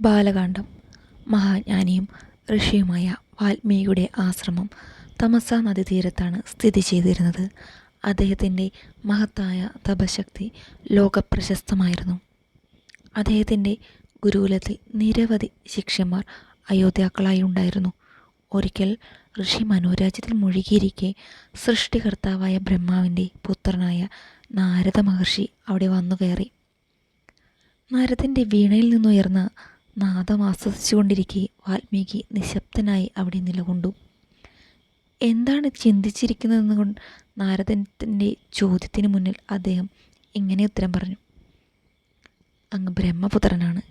ബാലകാണ്ഡം മഹാജ്ഞാനിയും ഋഷിയുമായ വാൽമീകിയുടെ ആശ്രമം തമസ നദീതീരത്താണ് സ്ഥിതി ചെയ്തിരുന്നത്. അദ്ദേഹത്തിന്റെ മഹത്തായ തപശക്തി ലോകപ്രശസ്തമായിരുന്നു. അദ്ദേഹത്തിന്റെ ഗുരുകുലത്തിൽ നിരവധി ശിഷ്യന്മാർ അയോധ്യാക്കളായി ഉണ്ടായിരുന്നു. ഒരിക്കൽ ഋഷി മനോരാജ്യത്തിൽ മുഴുകിയിരിക്കെ സൃഷ്ടികർത്താവായ ബ്രഹ്മാവിന്റെ പുത്രനായ നാരദ മഹർഷി അവിടെ വന്നു കയറി നാരദന്റെ വീണയിൽ നിന്നുയർന്ന നാദം വാൽമീകി നിശബ്ദനായി അവിടെ നിലകൊണ്ടു. എന്താണ് ചിന്തിച്ചിരിക്കുന്നതെന്ന് കൊണ്ട് നാരദന്റെ ചോദ്യത്തിന് മുന്നിൽ അദ്ദേഹം ഇങ്ങനെ ഉത്തരം പറഞ്ഞു. അങ്ങ് ബ്രഹ്മപുത്രനാണ്.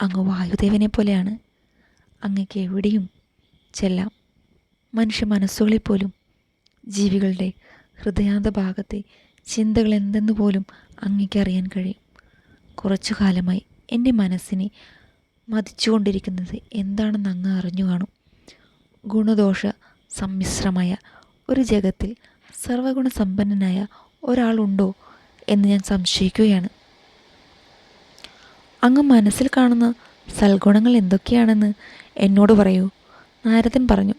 അങ്ങ് വായുദേവനെ പോലെയാണ്. അങ്ങക്ക് എവിടെയും ചെല്ലാം. മനുഷ്യ മനസ്സുകളിൽ പോലും ജീവികളുടെ ഹൃദയാന്ത ഭാഗത്തെ ചിന്തകൾ എന്തെന്ന് പോലും അങ്ങേക്ക് അറിയാൻ കഴിയും. കുറച്ചു കാലമായി എന്റെ മനസ്സിനെ മതിച്ചുകൊണ്ടിരിക്കുന്നത് എന്താണെന്ന് അങ്ങ് അറിഞ്ഞു കാണും. ഗുണദോഷ സമ്മിശ്രമായ ഒരു ജഗത്തിൽ സർവഗുണസമ്പന്നനായ ഒരാളുണ്ടോ എന്ന് ഞാൻ സംശയിക്കുകയാണ്. അങ്ങ് മനസ്സിൽ കാണുന്ന സൽഗുണങ്ങൾ എന്തൊക്കെയാണെന്ന് എന്നോട് പറയൂ. നാരദൻ പറഞ്ഞു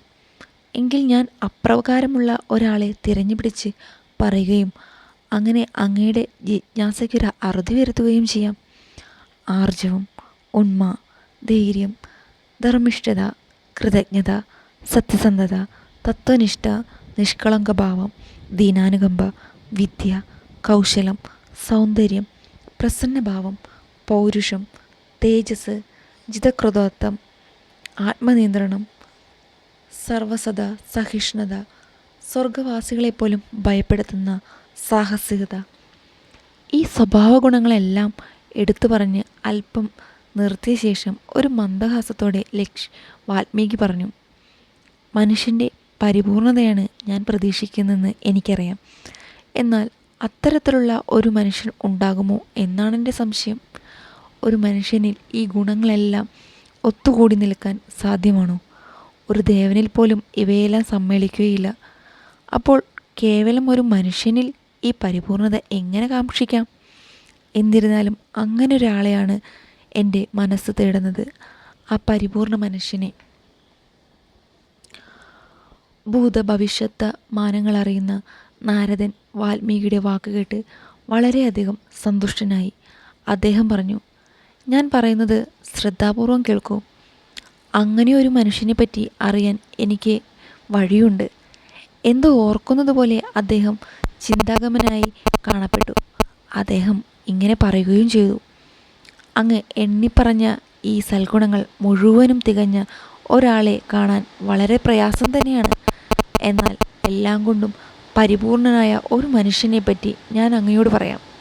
എങ്കിൽ ഞാൻ അപ്രകാരമുള്ള ഒരാളെ തിരഞ്ഞുപിടിച്ച് പറയുകയും അങ്ങനെ അങ്ങയുടെ ജിജ്ഞാസയ്ക്കൊരു അറുതി വരുത്തുകയും ചെയ്യാം. ആർജവം ഉണ്മ ധൈര്യം ധർമ്മിഷ്ഠത കൃതജ്ഞത സത്യസന്ധത തത്വനിഷ്ഠ നിഷ്കളങ്കഭാവം ദീനാനുകമ്പ വിദ്യ കൗശലം സൗന്ദര്യം പ്രസന്നഭാവം പൗരുഷം തേജസ് ജിതകൃതത്വം ആത്മനിയന്ത്രണം സർവസത സഹിഷ്ണുത സ്വർഗവാസികളെപ്പോലും ഭയപ്പെടുത്തുന്ന സാഹസികത. ഈ സ്വഭാവ ഗുണങ്ങളെല്ലാം എടുത്തു പറഞ്ഞ് അല്പം നിർത്തിയ ശേഷം ഒരു മന്ദഹാസത്തോടെ ലക്ഷ് വാൽമീകി പറഞ്ഞു മനുഷ്യന്റെ പരിപൂർണതയാണ് ഞാൻ പ്രതീക്ഷിക്കുന്നതെന്ന് എനിക്കറിയാം. എന്നാൽ അത്തരത്തിലുള്ള ഒരു മനുഷ്യൻ ഉണ്ടാകുമോ എന്നാണ് എന്റെ സംശയം. ഒരു മനുഷ്യനിൽ ഈ ഗുണങ്ങളെല്ലാം ഒത്തുകൂടി നിൽക്കാൻ സാധ്യമാണോ? ഒരു ദേവനിൽ പോലും ഇവയെല്ലാം സമ്മേളിക്കുകയില്ല. അപ്പോൾ കേവലം ഒരു മനുഷ്യനിൽ ഈ പരിപൂർണത എങ്ങനെ കാക്ഷിക്കാം? എന്നിരുന്നാലും അങ്ങനെ ഒരാളെയാണ് എന്റെ മനസ്സ് തേടുന്നത് ആ പരിപൂർണ മനുഷ്യനെ. ഭൂതഭവിഷ്യത്ത് മാനങ്ങൾ അറിയുന്ന നാരദൻ വാൽമീകിയുടെ വാക്ക് കേട്ട് വളരെയധികം സന്തുഷ്ടനായി അദ്ദേഹം പറഞ്ഞു ഞാൻ പറയുന്നത് ശ്രദ്ധാപൂർവം കേൾക്കൂ. അങ്ങനെ ഒരു മനുഷ്യനെ പറ്റി അറിയാൻ എനിക്ക് വഴിയുണ്ട്. എന്തോ ഓർക്കുന്നത് പോലെ അദ്ദേഹം ചിന്താഗമനായി കാണപ്പെട്ടു. അദ്ദേഹം ഇങ്ങനെ പറയുകയും ചെയ്തു. അങ്ങ് എണ്ണിപ്പറഞ്ഞ ഈ സൽഗുണങ്ങൾ മുഴുവനും തികഞ്ഞ ഒരാളെ കാണാൻ വളരെ പ്രയാസം തന്നെയാണ്. എന്നാൽ എല്ലാം കൊണ്ടും പരിപൂർണനായ ഒരു മനുഷ്യനെ പറ്റി ഞാൻ അങ്ങയോട് പറയാം.